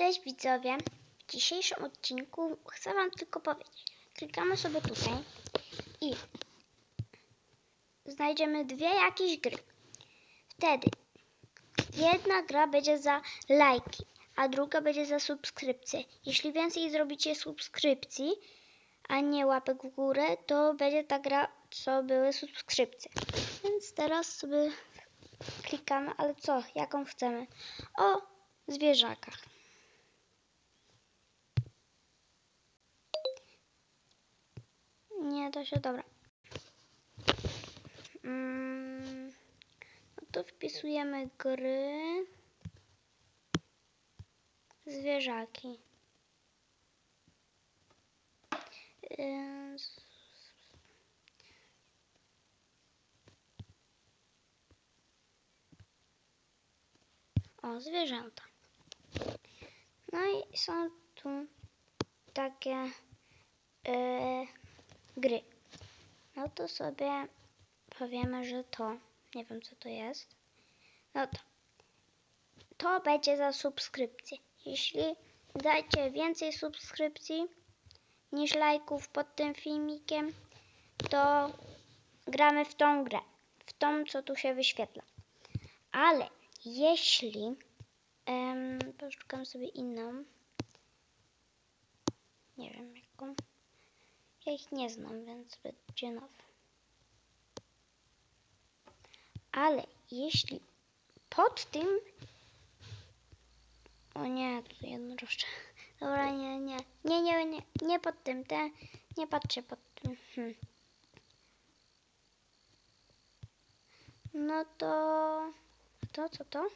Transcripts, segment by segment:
Cześć widzowie. W dzisiejszym odcinku chcę Wam tylko powiedzieć. Klikamy sobie tutaj i znajdziemy dwie jakieś gry. Wtedy jedna gra będzie za lajki, a druga będzie za subskrypcję. Jeśli więcej zrobicie subskrypcji, a nie łapek w górę, to będzie ta gra, co były subskrypcje. Więc teraz sobie klikamy, ale co, jaką chcemy? O zwierzakach. Nie, to się dobra. Mm, no to wpisujemy gry. Zwierzaki. O, zwierzęta. No i są tu takie gry. No to sobie powiemy, że to, nie wiem co to jest. No to, to będzie za subskrypcję. Jeśli dajcie więcej subskrypcji niż lajków pod tym filmikiem, to gramy w tą grę. W tą, co tu się wyświetla. Ale jeśli em, poszukam sobie inną, nie wiem jaką. Ja ich nie znam, więc będzie nowe. Ale jeśli pod tym. O nie, tu jednorożce. Dobra, nie, nie. Nie, nie, nie. Nie pod tym. Te, nie patrzę pod tym. Hm. No to. To, co to?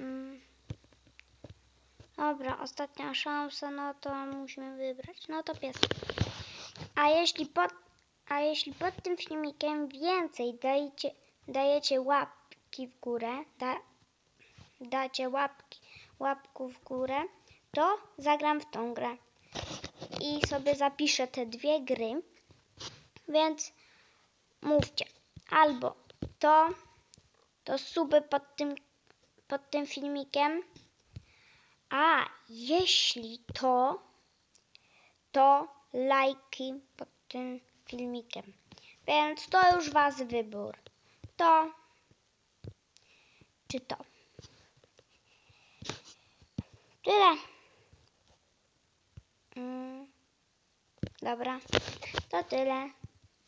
Mm. Dobra, ostatnia szansa, no to musimy wybrać. No to pies. A jeśli pod, a jeśli pod tym filmikiem więcej dajecie, dajecie łapki w górę, da, dacie łapki, łapku w górę, to zagram w tą grę. I sobie zapiszę te dwie gry. Więc mówcie. Albo to, to suby pod tym, pod tym filmikiem. A jeśli to, to lajki pod tym filmikiem. Więc to już Was wybór. To czy to. Tyle. Mm, dobra, to tyle.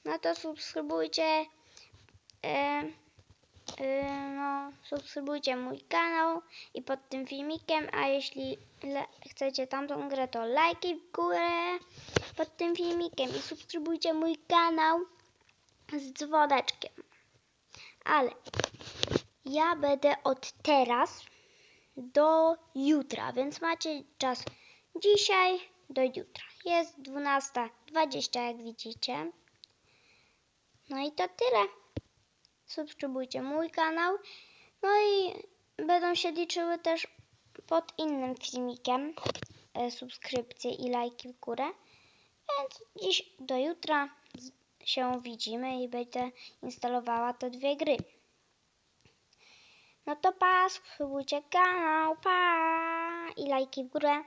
No to subskrybujcie. E, no, subskrybujcie mój kanał i pod tym filmikiem, a jeśli chcecie tamtą grę, to lajki w górę pod tym filmikiem i subskrybujcie mój kanał z dzwoneczkiem. Ale ja będę od teraz do jutra, więc macie czas dzisiaj do jutra. Jest 12.20, jak widzicie. No i to tyle. Subskrybujcie mój kanał. No i będą się liczyły też pod innym filmikiem e, subskrypcje i lajki w górę. Więc dziś do jutra się widzimy i będę instalowała te dwie gry. No to pa, subskrybujcie kanał, pa i lajki w górę.